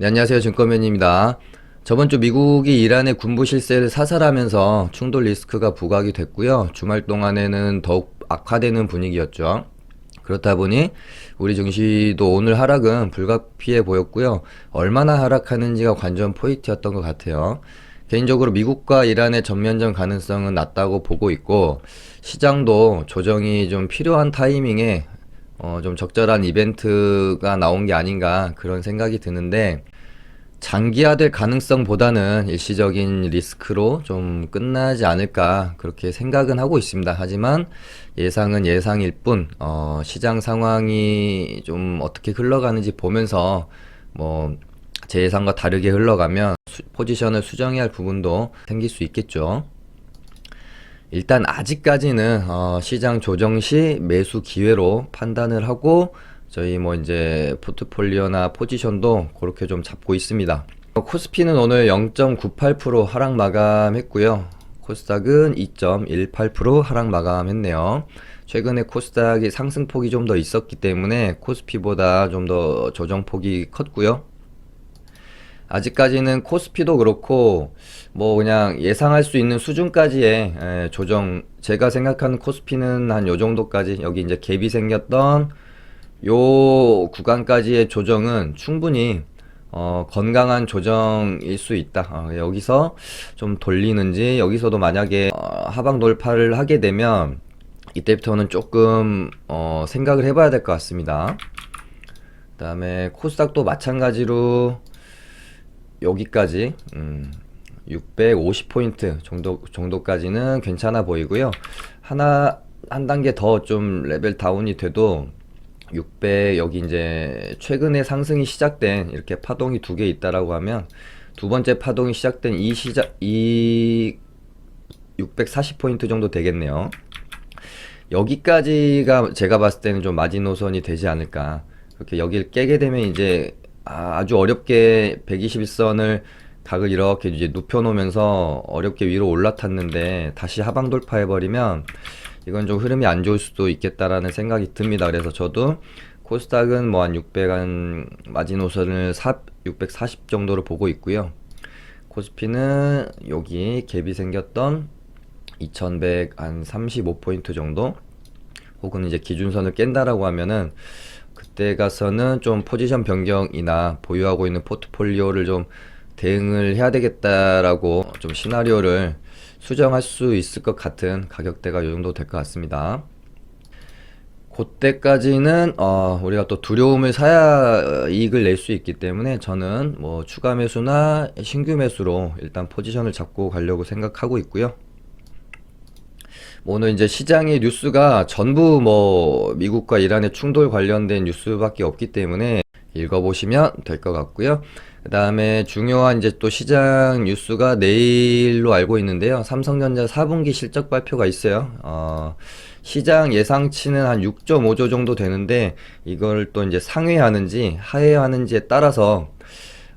네, 안녕하세요. 증권맨입니다. 저번 주 미국이 이란의 군부 실세를 사살하면서 충돌 리스크가 부각이 됐고요. 주말 동안에는 더욱 악화되는 분위기였죠. 그렇다 보니 우리 증시도 오늘 하락은 불가피해 보였고요. 얼마나 하락하는지가 관전 포인트였던 것 같아요. 개인적으로 미국과 이란의 전면전 가능성은 낮다고 보고 있고 시장도 조정이 좀 필요한 타이밍에 어, 좀 적절한 이벤트가 나온 게 아닌가 그런 생각이 드는데 장기화될 가능성보다는 일시적인 리스크로 좀 끝나지 않을까 그렇게 생각은 하고 있습니다. 하지만 예상은 예상일 뿐 어, 시장 상황이 좀 어떻게 흘러가는지 보면서 뭐 제 예상과 다르게 흘러가면 수- 포지션을 수정해야 할 부분도 생길 수 있겠죠. 일단 아직까지는 어, 시장 조정 시 매수 기회로 판단을 하고 저희 뭐 이제 포트폴리오나 포지션도 그렇게 좀 잡고 있습니다. 어, 코스피는 오늘 0.98% 하락 마감했고요. 코스닥은 2.18% 하락 마감했네요. 최근에 코스닥이 상승폭이 좀 더 있었기 때문에 코스피보다 좀 더 조정폭이 컸고요. 아직까지는 코스피도 그렇고 뭐 그냥 예상할 수 있는 수준까지의 에, 조정 제가 생각하는 코스피는 한 요 정도까지 여기 이제 갭이 생겼던 요 구간까지의 조정은 충분히 어, 건강한 조정일 수 있다. 어, 여기서 좀 돌리는지 여기서도 만약에 어, 하방 돌파를 하게 되면 이때부터는 조금 어, 생각을 해봐야 될 것 같습니다. 그 다음에 코스닥도 마찬가지로 여기까지 음, 650포인트 정도 정도까지는 괜찮아 보이고요. 하나 한 단계 더 좀 레벨 다운이 돼도 600 여기 이제 최근에 상승이 시작된 이렇게 파동이 두 개 있다라고 하면 두 번째 파동이 시작된 이 시작 이 640포인트 정도 되겠네요. 여기까지가 제가 봤을 때는 좀 마지노선이 되지 않을까. 그렇게 여기를 깨게 되면 이제 아, 아주 어렵게 121선을 각을 이렇게 이제 눕혀놓으면서 어렵게 위로 올라탔는데 다시 하방 돌파해버리면 이건 좀 흐름이 안 좋을 수도 있겠다라는 생각이 듭니다. 그래서 저도 코스닥은 뭐 한 600한 마지노선을 4, 640 정도로 보고 있고요. 코스피는 여기 갭이 생겼던 2100한 35 포인트 정도 혹은 이제 기준선을 깬다라고 하면은 그때 가서는 좀 포지션 변경이나 보유하고 있는 포트폴리오를 좀 대응을 해야 되겠다라고 좀 시나리오를 수정할 수 있을 것 같은 가격대가 이 정도 될 것 같습니다. 그때까지는 어, 우리가 또 두려움을 사야 어, 이익을 낼 수 있기 때문에 저는 뭐 추가 매수나 신규 매수로 일단 포지션을 잡고 가려고 생각하고 있고요. 뭐 오늘 이제 시장의 뉴스가 전부 뭐 미국과 이란의 충돌 관련된 뉴스밖에 없기 때문에 읽어보시면 될 것 같고요. 그 다음에 중요한 이제 또 시장 뉴스가 내일로 알고 있는데요. 삼성전자 4분기 실적 발표가 있어요. 어, 시장 예상치는 한 6.5조 정도 되는데 이걸 또 이제 상회하는지 하회하는지에 따라서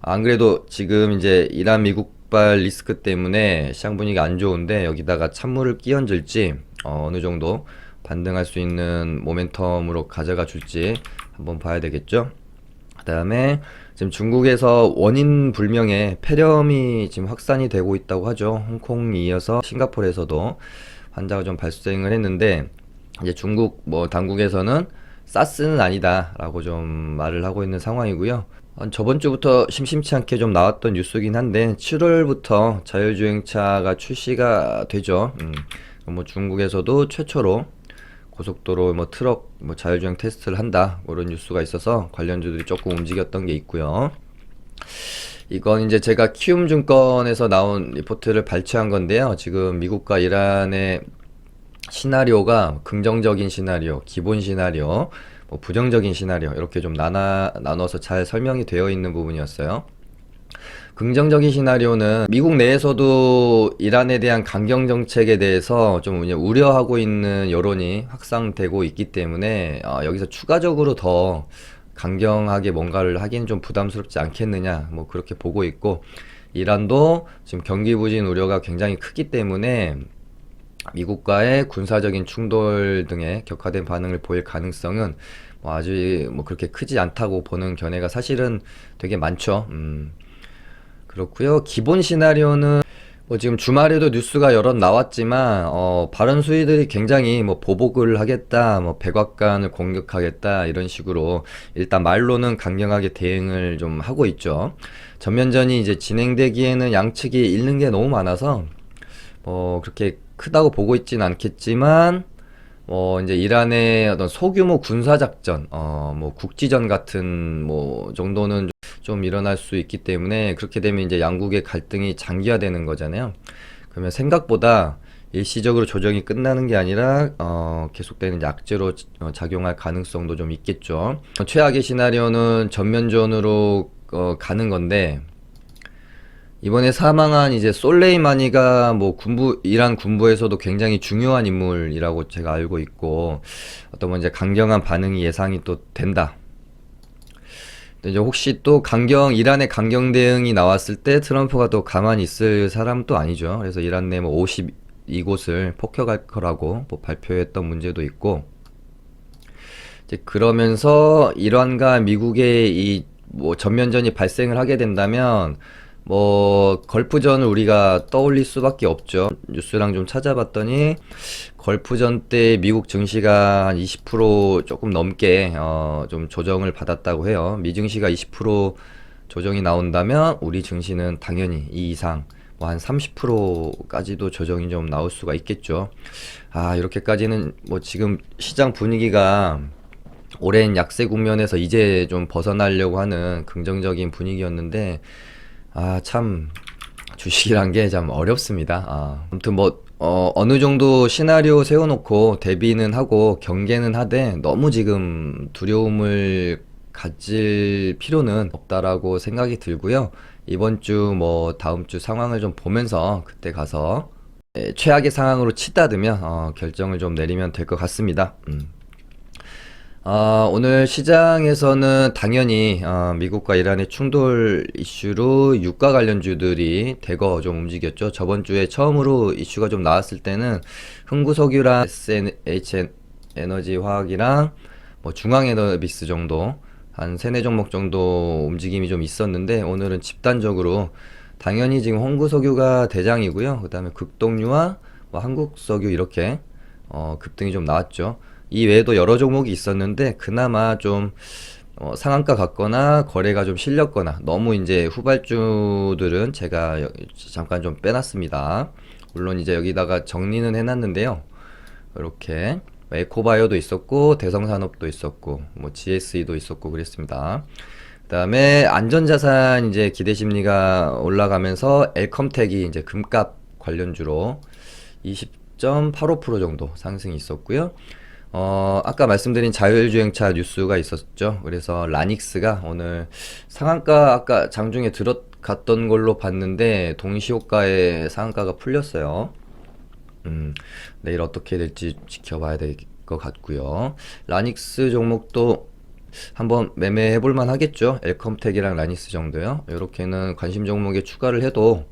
안 그래도 지금 이제 이란 미국발 리스크 때문에 시장 분위기가 안 좋은데 여기다가 찬물을 끼얹을지 어, 어느 정도 반등할 수 있는 모멘텀으로 가져가 줄지 한번 봐야 되겠죠. 그다음에 지금 중국에서 원인 불명의 폐렴이 지금 확산이 되고 있다고 하죠. 홍콩이 이어서 싱가포르에서도 환자가 좀 발생을 했는데 이제 중국 뭐 당국에서는 사스는 아니다라고 좀 말을 하고 있는 상황이고요. 한 저번 주부터 심심치 않게 좀 나왔던 뉴스긴 한데 7월부터 자율주행차가 출시가 되죠. 음, 뭐 중국에서도 최초로 고속도로 뭐 트럭 뭐 자율주행 테스트를 한다 그런 뉴스가 있어서 관련주들이 조금 움직였던 게 있고요. 이건 이제 제가 키움증권에서 나온 리포트를 발췌한 건데요. 지금 미국과 이란의 시나리오가 긍정적인 시나리오, 기본 시나리오, 뭐 부정적인 시나리오 이렇게 좀 나눠 나눠서 잘 설명이 되어 있는 부분이었어요. 긍정적인 시나리오는 미국 내에서도 이란에 대한 강경 정책에 대해서 좀 우려하고 있는 여론이 확산되고 있기 때문에 어, 여기서 추가적으로 더 강경하게 뭔가를 하기는 좀 부담스럽지 않겠느냐 뭐 그렇게 보고 있고 이란도 지금 경기 부진 우려가 굉장히 크기 때문에 미국과의 군사적인 충돌 등의 격화된 반응을 보일 가능성은 뭐 아주 뭐 그렇게 크지 않다고 보는 견해가 사실은 되게 많죠. 음, 그렇고요. 기본 시나리오는 뭐 지금 주말에도 뉴스가 여러 나왔지만 어, 발언 수위들이 굉장히 뭐 보복을 하겠다, 뭐 백악관을 공격하겠다 이런 식으로 일단 말로는 강경하게 대응을 좀 하고 있죠. 전면전이 이제 진행되기에는 양측이 잃는 게 너무 많아서 뭐 그렇게 크다고 보고 있진 않겠지만 뭐 이제 이란의 어떤 소규모 군사 작전, 어 뭐 국지전 같은 뭐 정도는 좀 일어날 수 있기 때문에 그렇게 되면 이제 양국의 갈등이 장기화되는 거잖아요. 그러면 생각보다 일시적으로 조정이 끝나는 게 아니라 어, 계속되는 약재로 어, 작용할 가능성도 좀 있겠죠. 최악의 시나리오는 전면전으로 어, 가는 건데 이번에 사망한 이제 솔레이마니가 뭐 군부 이란 군부에서도 굉장히 중요한 인물이라고 제가 알고 있고 어떤 뭐 이제 강경한 반응이 예상이 또 된다. 근데 이제 혹시 또 강경 이란의 강경 대응이 나왔을 때 트럼프가 또 가만히 있을 사람도 아니죠. 그래서 이란 내 뭐 52곳을 폭격할 거라고 뭐 발표했던 문제도 있고 이제 그러면서 이란과 미국의 이 뭐 전면전이 발생을 하게 된다면 뭐 걸프전을 우리가 떠올릴 수밖에 없죠. 뉴스랑 좀 찾아봤더니 걸프전 때 미국 증시가 한 20% 조금 넘게 어, 좀 조정을 받았다고 해요. 미 증시가 20% 조정이 나온다면 우리 증시는 당연히 이 이상 뭐 한 30%까지도 조정이 좀 나올 수가 있겠죠. 아, 이렇게까지는 뭐 지금 시장 분위기가 오랜 약세 국면에서 이제 좀 벗어나려고 하는 긍정적인 분위기였는데 아, 참 주식이란 게 참 어렵습니다. 아, 아무튼 뭐 어, 어느 정도 시나리오 세워놓고 대비는 하고 경계는 하되 너무 지금 두려움을 가질 필요는 없다라고 생각이 들고요. 이번 주 뭐 다음 주 상황을 좀 보면서 그때 가서 에, 최악의 상황으로 치닫으면 어, 결정을 좀 내리면 될 것 같습니다. 음. 아, 오늘 시장에서는 당연히 어, 미국과 이란의 충돌 이슈로 유가 관련주들이 대거 좀 움직였죠. 저번 주에 처음으로 이슈가 좀 나왔을 때는 흥구석유랑 SNH 에너지 화학이랑 뭐 중앙에너비스 정도 한 세네 종목 정도 움직임이 좀 있었는데 오늘은 집단적으로 당연히 지금 홍구석유가 대장이고요. 그다음에 극동유와 뭐 한국석유 이렇게 어, 급등이 좀 나왔죠. 이 외에도 여러 종목이 있었는데 그나마 좀 어, 상한가 같거나 거래가 좀 실렸거나 너무 이제 후발주들은 제가 여- 잠깐 좀 빼놨습니다. 물론 이제 여기다가 정리는 해놨는데요. 이렇게 에코바이오도 있었고 대성산업도 있었고 뭐 GSE도 있었고 그랬습니다. 그다음에 안전자산 이제 기대 심리가 올라가면서 엘컴텍이 이제 금값 관련주로 20.85% 정도 상승이 있었고요. 어, 아까 말씀드린 자율주행차 뉴스가 있었죠. 그래서 라닉스가 오늘 상한가 아까 장중에 들어갔던 걸로 봤는데 동시호가에 상한가가 풀렸어요. 음, 내일 어떻게 될지 지켜봐야 될 것 같고요. 라닉스 종목도 한번 매매해 볼만 하겠죠. 엘컴텍이랑 라닉스 정도요. 이렇게는 관심 종목에 추가를 해도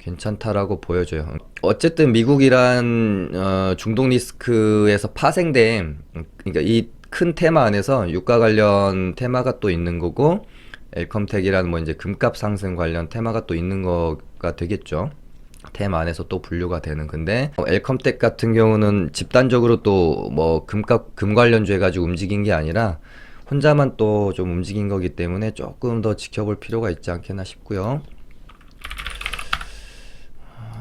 괜찮다라고 보여져요. 어쨌든 미국이란 어, 중동 리스크에서 파생된 음, 그러니까 이 큰 테마 안에서 유가 관련 테마가 또 있는 거고 엘컴텍이라는 뭐 이제 금값 상승 관련 테마가 또 있는 거가 되겠죠. 테마 안에서 또 분류가 되는 건데 어, 엘컴텍 같은 경우는 집단적으로 또 뭐 금값 금 관련주 해가지고 움직인 게 아니라 혼자만 또 좀 움직인 거기 때문에 조금 더 지켜볼 필요가 있지 않겠나 싶고요.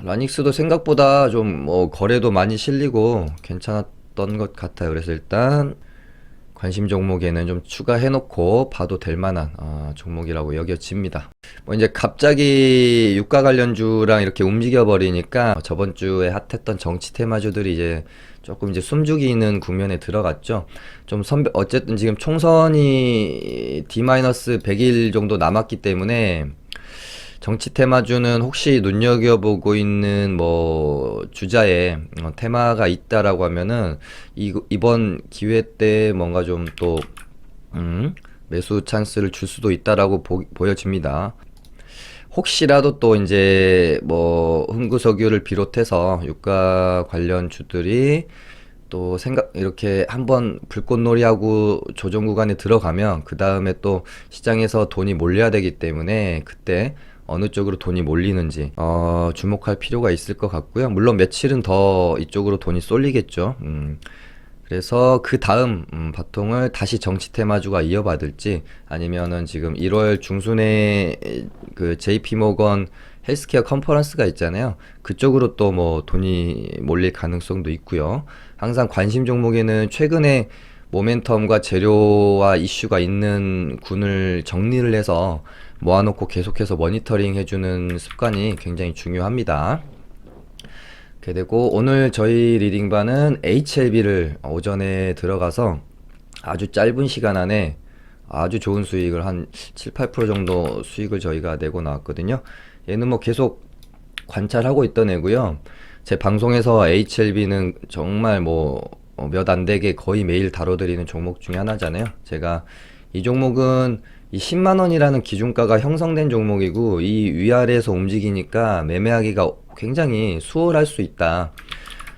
라닉스도 생각보다 좀 뭐 거래도 많이 실리고 괜찮았던 것 같아요. 그래서 일단 관심 종목에는 좀 추가해 놓고 봐도 될 만한 아, 종목이라고 여겨집니다. 뭐 이제 갑자기 유가 관련주랑 이렇게 움직여 버리니까 저번 주에 핫했던 정치 테마주들이 이제 조금 이제 숨죽이는 국면에 들어갔죠. 좀 선배 어쨌든 지금 총선이 D-100일 정도 남았기 때문에 정치 테마주는 혹시 눈여겨보고 있는 뭐 주자에 어, 테마가 있다라고 하면은 이, 이번 기회 때 뭔가 좀또 음, 매수 찬스를 줄 수도 있다라고 보, 보여집니다. 혹시라도 또 이제 뭐 흥구석유를 비롯해서 유가 관련 주들이 또 생각 이렇게 한번 불꽃놀이하고 조정 구간에 들어가면 그 다음에 또 시장에서 돈이 몰려야 되기 때문에 그때 어느 쪽으로 돈이 몰리는지 어, 주목할 필요가 있을 것 같고요. 물론 며칠은 더 이쪽으로 돈이 쏠리겠죠. 음, 그래서 그 다음 음, 바통을 다시 정치 테마주가 이어받을지 아니면은 지금 1월 중순에 그 JP 모건 헬스케어 컨퍼런스가 있잖아요. 그쪽으로 또 뭐 돈이 몰릴 가능성도 있고요. 항상 관심 종목에는 최근에 모멘텀과 재료와 이슈가 있는 군을 정리를 해서 모아놓고 계속해서 모니터링 해주는 습관이 굉장히 중요합니다. 이렇게 되고 오늘 저희 리딩반은 HLB를 오전에 들어가서 아주 짧은 시간 안에 아주 좋은 수익을 한 7, 8% 정도 수익을 저희가 내고 나왔거든요. 얘는 뭐 계속 관찰하고 있던 애고요. 제 방송에서 HLB는 정말 뭐 몇 안 되게 거의 매일 다뤄드리는 종목 중에 하나잖아요. 제가 이 종목은 이 10만 원이라는 기준가가 형성된 종목이고 이 위아래에서 움직이니까 매매하기가 굉장히 수월할 수 있다.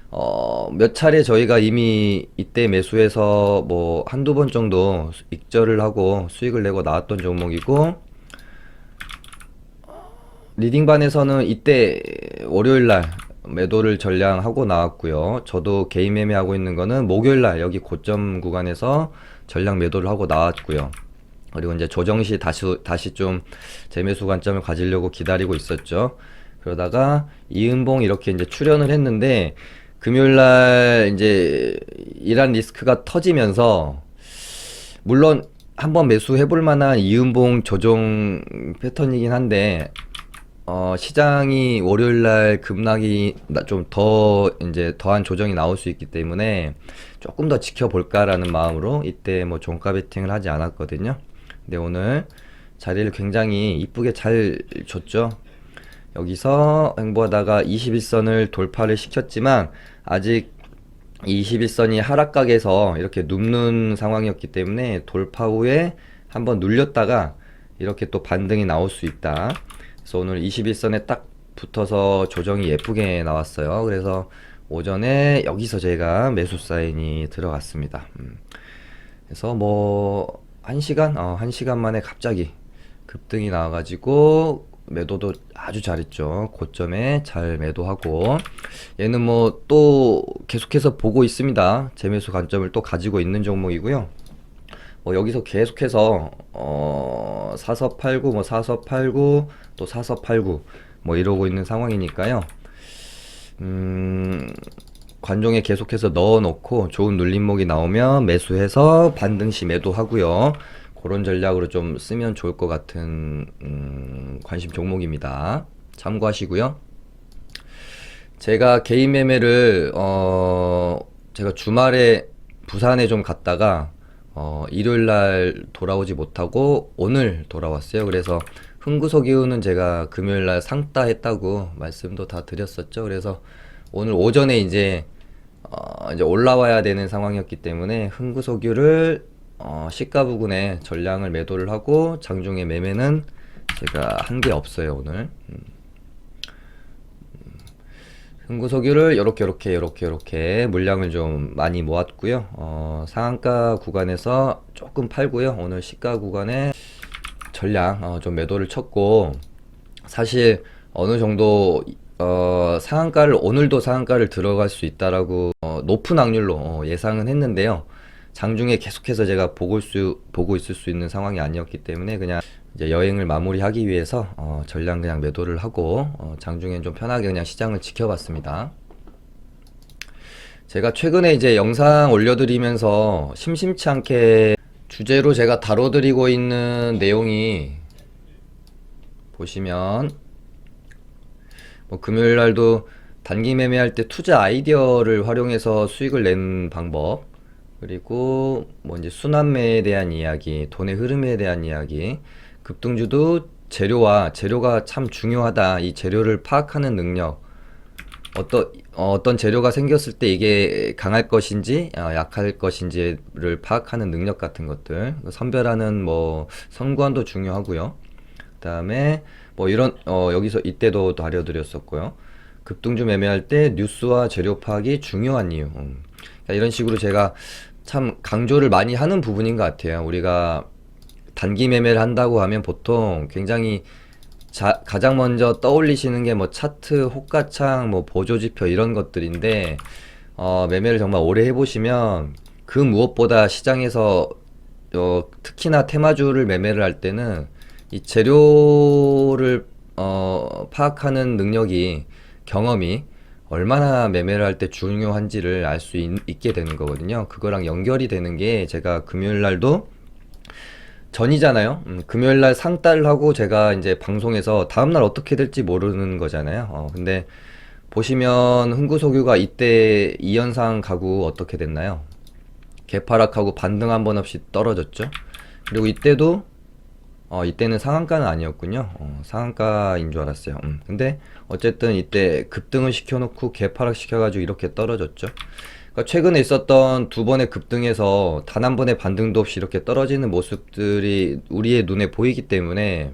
어, 몇 차례 저희가 이미 이때 매수해서 뭐 한두 번 정도 익절을 하고 수익을 내고 나왔던 종목이고 리딩반에서는 이때 월요일 날 매도를 전량하고 나왔고요. 저도 개인 매매하고 있는 거는 목요일 날 여기 고점 구간에서 전량 매도를 하고 나왔고요. 그리고 이제 조정 시 다시 다시 좀 재매수 관점을 가지려고 기다리고 있었죠. 그러다가 이은봉 이렇게 이제 출연을 했는데 금요일 날 이제 이란 리스크가 터지면서 물론 한번 매수해 볼 만한 이은봉 조정 패턴이긴 한데 어, 시장이 월요일 날 급락이 좀 더 이제 더한 조정이 나올 수 있기 때문에 조금 더 지켜볼까라는 마음으로 이때 뭐 종가 베팅을 하지 않았거든요. 근데 오늘 자리를 굉장히 이쁘게 잘 줬죠. 여기서 행보하다가 21선을 돌파를 시켰지만 아직 21선이 하락각에서 이렇게 눕는 상황이었기 때문에 돌파 후에 한번 눌렸다가 이렇게 또 반등이 나올 수 있다. 그래서 오늘 21선에 딱 붙어서 조정이 예쁘게 나왔어요. 그래서 오전에 여기서 제가 매수 사인이 들어갔습니다. 음. 그래서 뭐, 한 시간? 어, 한 시간 만에 갑자기 급등이 나와가지고 매도도 아주 잘했죠. 고점에 잘 매도하고 얘는 뭐 또 계속해서 보고 있습니다. 재매수 관점을 또 가지고 있는 종목이고요. 뭐 여기서 계속해서 어 사서 팔고 뭐 사서 팔고 또 사서 팔고 뭐 이러고 있는 상황이니까요. 음 관종에 계속해서 넣어놓고 좋은 눌림목이 나오면 매수해서 반등시 매도하고요. 그런 전략으로 좀 쓰면 좋을 것 같은 음, 관심 종목입니다. 참고하시고요. 제가 개인 매매를 어 제가 주말에 부산에 좀 갔다가 어 일요일 날 돌아오지 못하고 오늘 돌아왔어요. 그래서 흥구석이우는 제가 금요일 날 상따 했다고 말씀도 다 드렸었죠. 그래서 오늘 오전에 이제 어 이제 올라와야 되는 상황이었기 때문에 흥구석유를 어 시가 부근에 전량을 매도를 하고 장중에 매매는 제가 한 게 없어요 오늘. 음. 흥구석유를 이렇게 이렇게 이렇게 이렇게 물량을 좀 많이 모았고요. 어, 상한가 구간에서 조금 팔고요. 오늘 시가 구간에 전량 어, 좀 매도를 쳤고 사실 어느 정도 어, 상한가를 오늘도 상한가를 들어갈 수 있다라고 어, 높은 확률로 어, 예상은 했는데요. 장중에 계속해서 제가 보고, 수, 보고 있을 수 있는 상황이 아니었기 때문에 그냥 여행을 마무리하기 위해서 어, 전량 그냥 매도를 하고 어, 장중엔 좀 편하게 그냥 시장을 지켜봤습니다. 제가 최근에 이제 영상 올려드리면서 심심치 않게 주제로 제가 다뤄드리고 있는 내용이 보시면 뭐 금요일 날도 단기 매매할 때 투자 아이디어를 활용해서 수익을 낸 방법 그리고 뭐 이제 순환매에 대한 이야기, 돈의 흐름에 대한 이야기, 급등주도 재료와 재료가 참 중요하다. 이 재료를 파악하는 능력. 어떤 어, 어떤 재료가 생겼을 때 이게 강할 것인지 어, 약할 것인지를 파악하는 능력 같은 것들 선별하는 뭐 선구안도 중요하고요. 그다음에 뭐뭐 이런 어 여기서 이때도 다려드렸었고요. 급등주 매매할 때 뉴스와 재료 파악이 중요한 이유. 음. 그러니까 이런 식으로 제가 참 강조를 많이 하는 부분인 것 같아요. 우리가 단기 매매를 한다고 하면 보통 굉장히 자, 가장 먼저 떠올리시는 게 뭐 차트, 호가창, 뭐 보조지표 이런 것들인데 어, 매매를 정말 오래 해보시면 그 무엇보다 시장에서 어, 특히나 테마주를 매매를 할 때는 이 재료를 어, 파악하는 능력이 경험이 얼마나 매매를 할 때 중요한지를 알 수 있게 되는 거거든요. 그거랑 연결이 되는 게 제가 금요일 날도 전이잖아요. 음, 금요일 날 상따를 하고 제가 이제 방송에서 다음 날 어떻게 될지 모르는 거잖아요. 어, 근데 보시면 흥구석유가 이때 이현상 가구 어떻게 됐나요? 개파락하고 반등 한 번 없이 떨어졌죠. 그리고 이때도 어, 이때는 상한가는 아니었군요. 어, 상한가인 줄 알았어요. 음. 근데 어쨌든 이때 급등을 시켜놓고 개파락 시켜가지고 이렇게 떨어졌죠. 그러니까 최근에 있었던 두 번의 급등에서 단 한 번의 반등도 없이 이렇게 떨어지는 모습들이 우리의 눈에 보이기 때문에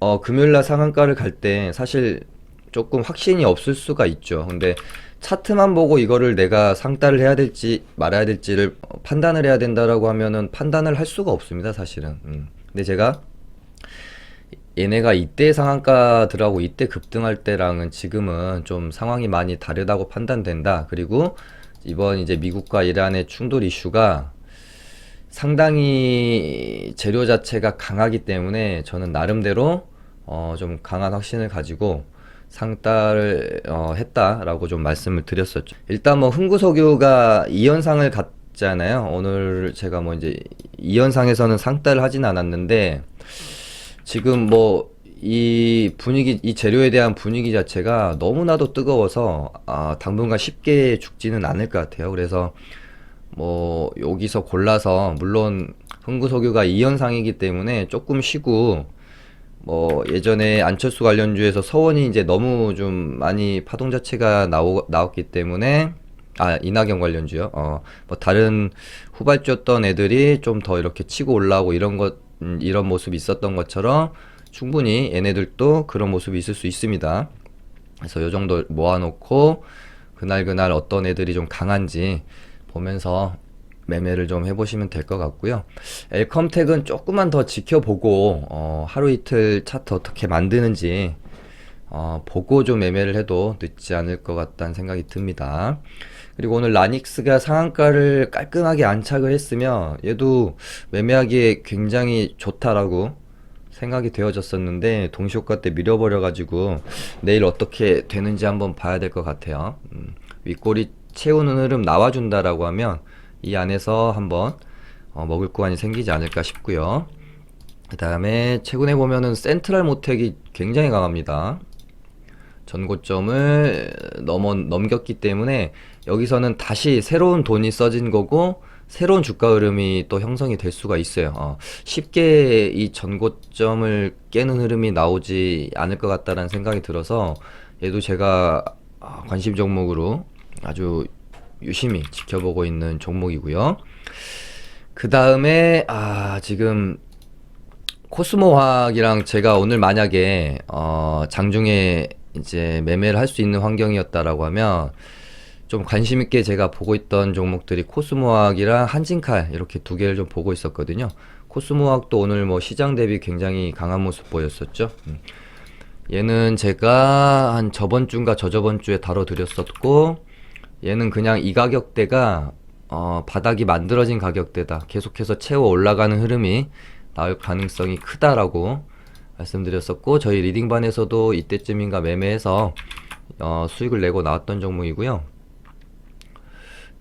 어, 금요일날 상한가를 갈 때 사실 조금 확신이 없을 수가 있죠. 근데 차트만 보고 이거를 내가 상따를 해야 될지 말아야 될지를 판단을 해야 된다라고 하면은 판단을 할 수가 없습니다, 사실은. 음. 근데 제가 얘네가 이때 상한가들하고 이때 급등할 때랑은 지금은 좀 상황이 많이 다르다고 판단된다. 그리고 이번 이제 미국과 이란의 충돌 이슈가 상당히 재료 자체가 강하기 때문에 저는 나름대로 어 좀 강한 확신을 가지고 상따를 어 했다라고 좀 말씀을 드렸었죠. 일단 뭐 흥구석유가 이현상을 갔잖아요. 오늘 제가 뭐 이제 이현상에서는 상따를 하진 않았는데 지금 뭐 이 분위기, 이 재료에 대한 분위기 자체가 너무나도 뜨거워서 아, 당분간 쉽게 죽지는 않을 것 같아요. 그래서 뭐 여기서 골라서 물론 흥구석유가 이현상이기 때문에 조금 쉬고 뭐 예전에 안철수 관련주에서 서원이 이제 너무 좀 많이 파동 자체가 나오, 나왔기 때문에 아 이낙연 관련주요. 어 뭐 다른 후발주였던 애들이 좀 더 이렇게 치고 올라오고 이런 것 음, 이런 모습이 있었던 것처럼 충분히 얘네들도 그런 모습이 있을 수 있습니다. 그래서 요 정도 모아놓고 그날 그날 어떤 애들이 좀 강한지 보면서 매매를 좀 해보시면 될 것 같고요. 엘컴텍은 조금만 더 지켜보고 어, 하루 이틀 차트 어떻게 만드는지 어, 보고 좀 매매를 해도 늦지 않을 것 같다는 생각이 듭니다. 그리고 오늘 라닉스가 상한가를 깔끔하게 안착을 했으면 얘도 매매하기에 굉장히 좋다라고 생각이 되어졌었는데 동시효과 때 밀어버려가지고 내일 어떻게 되는지 한번 봐야 될 것 같아요. 음, 윗꼬리 채우는 흐름 나와준다라고 하면 이 안에서 한번 어, 먹을 구간이 생기지 않을까 싶고요. 그 다음에 최근에 보면은 센트럴 모텍이 굉장히 강합니다. 전고점을 넘어, 넘겼기 때문에 여기서는 다시 새로운 돈이 써진 거고 새로운 주가 흐름이 또 형성이 될 수가 있어요. 어, 쉽게 이 전고점을 깨는 흐름이 나오지 않을 것 같다라는 생각이 들어서 얘도 제가 아, 관심 종목으로 아주 유심히 지켜보고 있는 종목이고요. 그 다음에 아 지금 코스모화학이랑 제가 오늘 만약에 어 장중에 이제 매매를 할 수 있는 환경이었다라고 하면 좀 관심 있게 제가 보고 있던 종목들이 코스모학이랑 한진칼 이렇게 두 개를 좀 보고 있었거든요. 코스모학도 오늘 뭐 시장 대비 굉장히 강한 모습 보였었죠. 음. 얘는 제가 한 저번 주인가 저저번 주에 다뤄드렸었고 얘는 그냥 이 가격대가 어, 바닥이 만들어진 가격대다. 계속해서 채워 올라가는 흐름이 나올 가능성이 크다라고 말씀드렸었고 저희 리딩반에서도 이때쯤인가 매매해서 어, 수익을 내고 나왔던 종목이고요.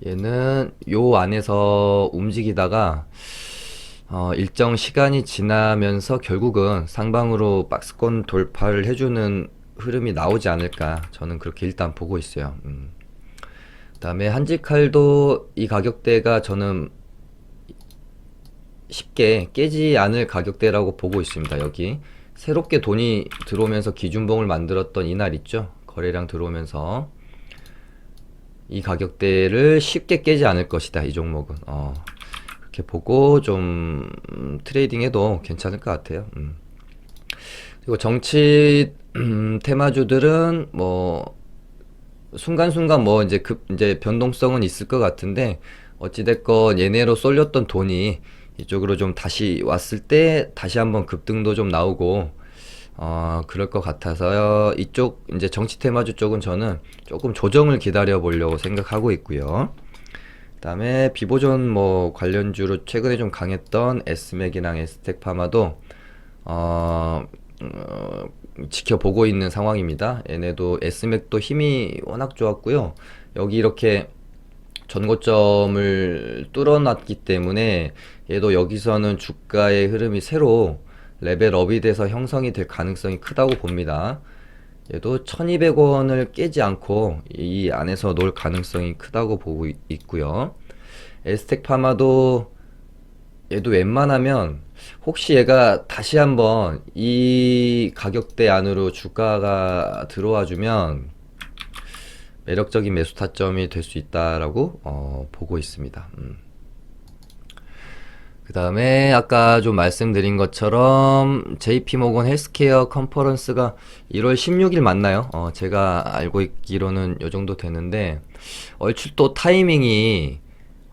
얘는 요 안에서 움직이다가 어, 일정 시간이 지나면서 결국은 상방으로 박스권 돌파를 해주는 흐름이 나오지 않을까 저는 그렇게 일단 보고 있어요. 음. 그 다음에 한지칼도 이 가격대가 저는 쉽게 깨지 않을 가격대라고 보고 있습니다. 여기 새롭게 돈이 들어오면서 기준봉을 만들었던 이날 있죠. 거래량 들어오면서 이 가격대를 쉽게 깨지 않을 것이다. 이 종목은 어, 그렇게 보고 좀 음, 트레이딩 해도 괜찮을 것 같아요. 음. 그리고 정치 음, 테마주들은 뭐 순간순간 뭐 이제 급 이제 변동성은 있을 것 같은데 어찌됐건 얘네로 쏠렸던 돈이 이쪽으로 좀 다시 왔을 때 다시 한번 급등도 좀 나오고 어 그럴 것 같아서요. 이쪽 이제 정치 테마주 쪽은 저는 조금 조정을 기다려 보려고 생각하고 있고요. 그다음에 비보존 뭐 관련주로 최근에 좀 강했던 에스맥이랑 에스텍파마도 어, 어, 지켜보고 있는 상황입니다. 얘네도 에스맥도 힘이 워낙 좋았고요. 여기 이렇게 전고점을 뚫어놨기 때문에 얘도 여기서는 주가의 흐름이 새로 레벨업이 돼서 형성이 될 가능성이 크다고 봅니다. 얘도 1200원을 깨지 않고 이 안에서 놀 가능성이 크다고 보고 있- 있고요. 에스텍 파마도 얘도 웬만하면 혹시 얘가 다시 한번 이 가격대 안으로 주가가 들어와 주면 매력적인 매수 타점이 될 수 있다라고 어, 보고 있습니다. 음. 그 다음에 아까 좀 말씀드린 것처럼 JP모건 헬스케어 컨퍼런스가 1월 16일 맞나요? 어, 제가 알고 있기로는 요 정도 되는데 얼추 또 타이밍이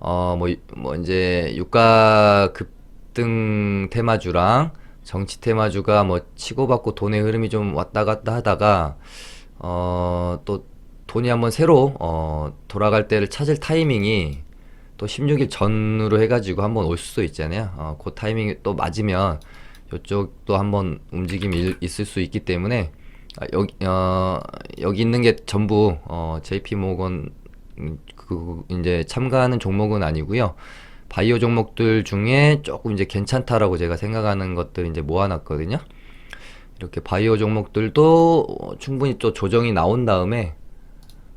어, 뭐, 뭐 이제 유가 급등 테마주랑 정치 테마주가 뭐 치고받고 돈의 흐름이 좀 왔다 갔다 하다가 어, 또 돈이 한번 새로 어, 돌아갈 때를 찾을 타이밍이 또 16일 전으로 해가지고 한번 올 수도 있잖아요. 어, 그 타이밍이 또 맞으면 이쪽도 한번 움직임이 일- 있을 수 있기 때문에 아, 여기 어, 여기 있는 게 전부 어, JP 모건 음, 그 이제 참가하는 종목은 아니고요. 바이오 종목들 중에 조금 이제 괜찮다라고 제가 생각하는 것들 이제 모아놨거든요. 이렇게 바이오 종목들도 어, 충분히 또 조정이 나온 다음에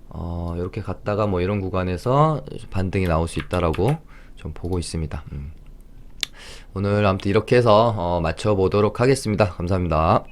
어, 이렇게 갔다가 뭐 이런 구간에서 반등이 나올 수 있다라고 좀 보고 있습니다. 음. 오늘 아무튼 이렇게 해서 어, 맞춰보도록 하겠습니다. 감사합니다.